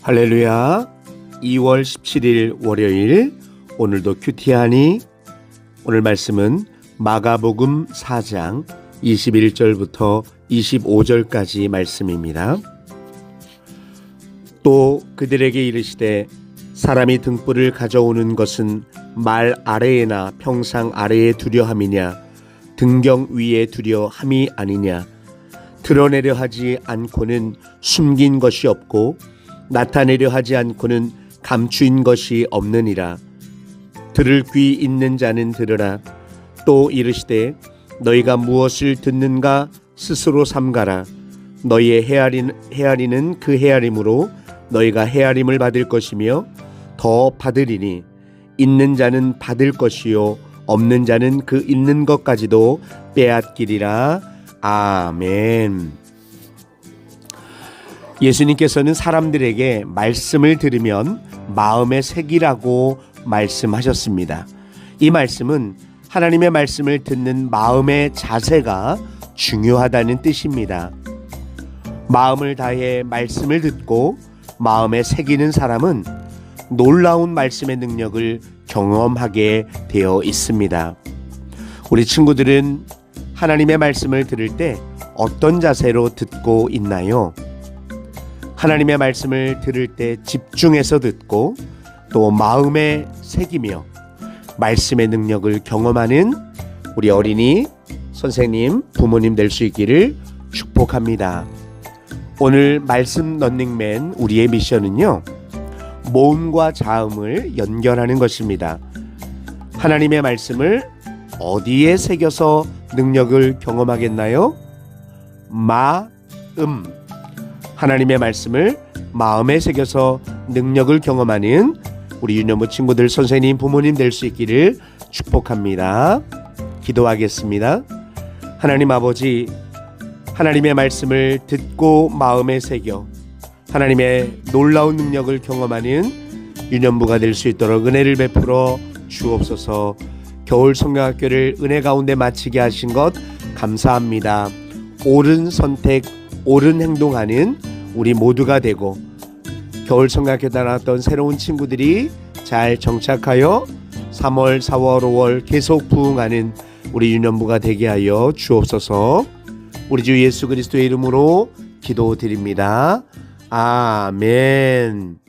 할렐루야. 2월 17일 월요일 오늘도 큐티하니 오늘 말씀은 마가복음 4장 21절부터 25절까지 말씀입니다. 또 그들에게 이르시되 사람이 등불을 가져오는 것은 말 아래에나 평상 아래에 두려 함이냐 등경 위에 두려 함이 아니냐 드러내려 하지 않고는 숨긴 것이 없고 나타내려 하지 않고는 감추인 것이 없느니라. 들을 귀 있는 자는 들으라. 또 이르시되 너희가 무엇을 듣는가 스스로 삼가라. 너희의 헤아리는, 헤아리는 그 헤아림으로 너희가 헤아림을 받을 것이며 더 받으리니 있는 자는 받을 것이요 없는 자는 그 있는 것까지도 빼앗기리라. 아멘. 예수님께서는 사람들에게 말씀을 들으면 마음에 새기라고 말씀하셨습니다. 이 말씀은 하나님의 말씀을 듣는 마음의 자세가 중요하다는 뜻입니다. 마음을 다해 말씀을 듣고 마음에 새기는 사람은 놀라운 말씀의 능력을 경험하게 되어 있습니다. 우리 친구들은 하나님의 말씀을 들을 때 어떤 자세로 듣고 있나요? 하나님의 말씀을 들을 때 집중해서 듣고 또 마음에 새기며 말씀의 능력을 경험하는 우리 어린이 선생님, 부모님 될 수 있기를 축복합니다. 오늘 말씀 런닝맨 우리의 미션은요. 모음과 자음을 연결하는 것입니다. 하나님의 말씀을 어디에 새겨서 능력을 경험하겠나요? 마음. 하나님의 말씀을 마음에 새겨서 능력을 경험하는 우리 유년부 친구들 선생님 부모님 될 수 있기를 축복합니다. 기도하겠습니다. 하나님 아버지 하나님의 말씀을 듣고 마음에 새겨 하나님의 놀라운 능력을 경험하는 유년부가 될 수 있도록 은혜를 베풀어 주옵소서. 겨울 성경학교를 은혜 가운데 마치게 하신 것 감사합니다. 옳은 선택, 옳은 행동하는 우리 모두가 되고 겨울 성경학교 다녔던 새로운 친구들이 잘 정착하여 3월, 4월, 5월 계속 부흥하는 우리 유년부가 되게 하여 주옵소서. 우리 주 예수 그리스도의 이름으로 기도드립니다. 아멘.